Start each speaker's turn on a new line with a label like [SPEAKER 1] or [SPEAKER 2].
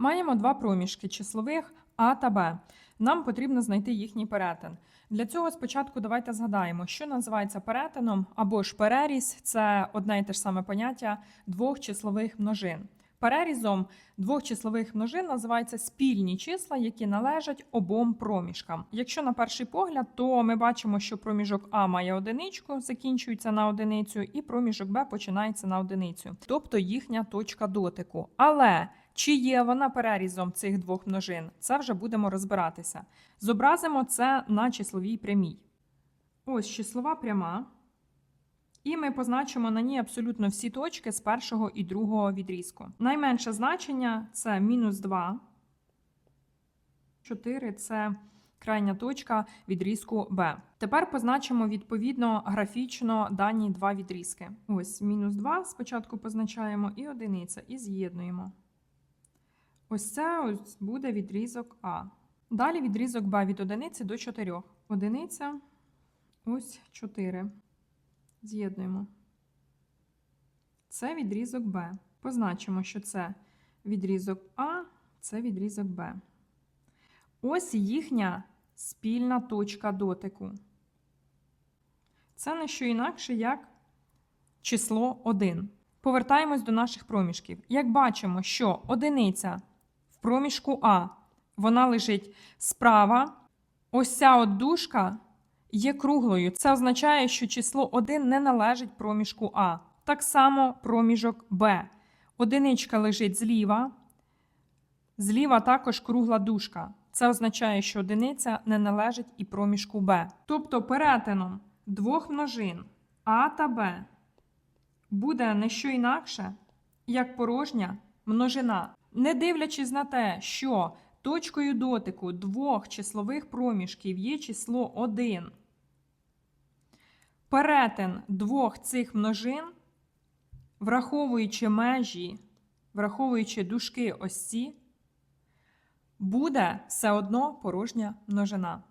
[SPEAKER 1] Маємо два проміжки числових А та Б. Нам потрібно знайти їхній перетин. Для цього спочатку давайте згадаємо, що називається перетином або ж переріз це одне і те ж саме поняття двох числових множин. Перерізом двох числових множин називаються спільні числа, які належать обом проміжкам. Якщо на перший погляд, то ми бачимо, що проміжок А має одиничку, закінчується на одиницю, і проміжок Б починається на одиницю, тобто їхня точка дотику. Але чи є вона перерізом цих двох множин? Це вже будемо розбиратися. Зобразимо це на числовій прямій. Ось числова пряма. І ми позначимо на ній абсолютно всі точки з першого і другого відрізку. Найменше значення це мінус 2. 4 це крайня точка відрізку Б. Тепер позначимо відповідно графічно дані два відрізки. Ось мінус 2 спочатку позначаємо і одиниця, і з'єднуємо. Ось це ось буде відрізок А. Далі відрізок Б від одиниці до 4. Одиниця, ось 4. З'єднуємо. Це відрізок Б. Позначимо, що це відрізок А, це відрізок Б. Ось їхня спільна точка дотику. Це не що інакше, як число 1. Повертаємось до наших проміжків. Як бачимо, що одиниця проміжку А, вона лежить справа. Ось ця от дужка є круглою. Це означає, що число 1 не належить проміжку А. Так само проміжок Б. Одиничка лежить зліва. Зліва також кругла дужка. Це означає, що одиниця не належить і проміжку Б. Тобто перетином двох множин А та Б буде не що інакше, як порожня множина. Не дивлячись на те, що точкою дотику двох числових проміжків є число 1. Перетин двох цих множин, враховуючи межі, враховуючи дужки ось ці, буде все одно порожня множина.